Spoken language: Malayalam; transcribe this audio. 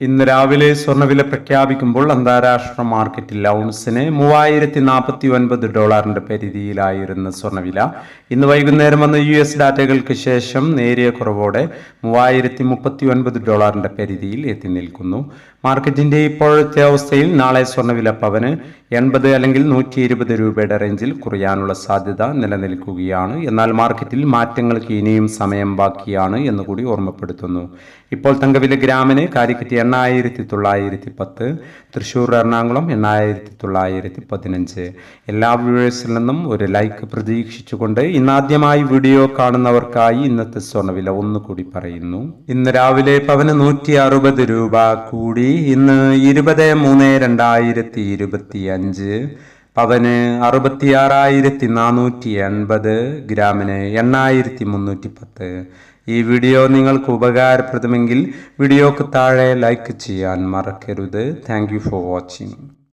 ഇന്ന് രാവിലെ സ്വർണവില പ്രഖ്യാപിക്കുമ്പോൾ അന്താരാഷ്ട്ര മാർക്കറ്റിൽ ഔൺസിന് മൂവായിരത്തി നാൽപ്പത്തി ഒൻപത് ഡോളറിന്റെ പരിധിയിലായിരുന്ന സ്വർണവില ഇന്ന് വൈകുന്നേരം വന്ന യു എസ് ഡാറ്റകൾക്ക് ശേഷം നേരിയ കുറവോടെ മൂവായിരത്തി മുപ്പത്തി ഒൻപത് ഡോളറിന്റെ പരിധിയിൽ എത്തി നിൽക്കുന്നു. മാർക്കറ്റിന്റെ ഇപ്പോഴത്തെ അവസ്ഥയിൽ നാളെ സ്വർണവില പവന് എൺപത് അല്ലെങ്കിൽ നൂറ്റി ഇരുപത് രൂപയുടെ റേഞ്ചിൽ കുറയാനുള്ള സാധ്യത നിലനിൽക്കുകയാണ്. എന്നാൽ മാർക്കറ്റിൽ മാറ്റങ്ങൾക്ക് ഇനിയും സമയം ബാക്കിയാണ് എന്നുകൂടി ഓർമ്മപ്പെടുത്തുന്നു. ഇപ്പോൾ തങ്കവില ഗ്രാമിന് കാലിക്കറ്റ് എണ്ണായിരത്തി തൊള്ളായിരത്തി പത്ത് തൃശ്ശൂർ എറണാകുളം എണ്ണായിരത്തി തൊള്ളായിരത്തി പതിനഞ്ച് എല്ലാ വ്യൂവേഴ്സിൽ നിന്നും ഒരു ലൈക്ക് പ്രതീക്ഷിച്ചുകൊണ്ട് ഇന്നാദ്യമായി വീഡിയോ കാണുന്നവർക്കായി ഇന്നത്തെ സ്വർണവില ഒന്നുകൂടി പറയുന്നു. ഇന്ന് രാവിലെ പവന് നൂറ്റി അറുപത് രൂപ കൂടി ഇന്ന് ഇരുപത് മൂന്ന് രണ്ടായിരത്തി ഇരുപത്തി അഞ്ച് പവന് അറുപത്തിയാറായിരത്തി നാനൂറ്റി എൺപത് ഗ്രാമിന് എണ്ണായിരത്തി മുന്നൂറ്റി പത്ത് ഈ വീഡിയോ നിങ്ങൾക്ക് ഉപകാരപ്രദമെങ്കിൽ വീഡിയോക്ക് താഴെ ലൈക്ക് ചെയ്യാൻ മറക്കരുത്. Thank for watching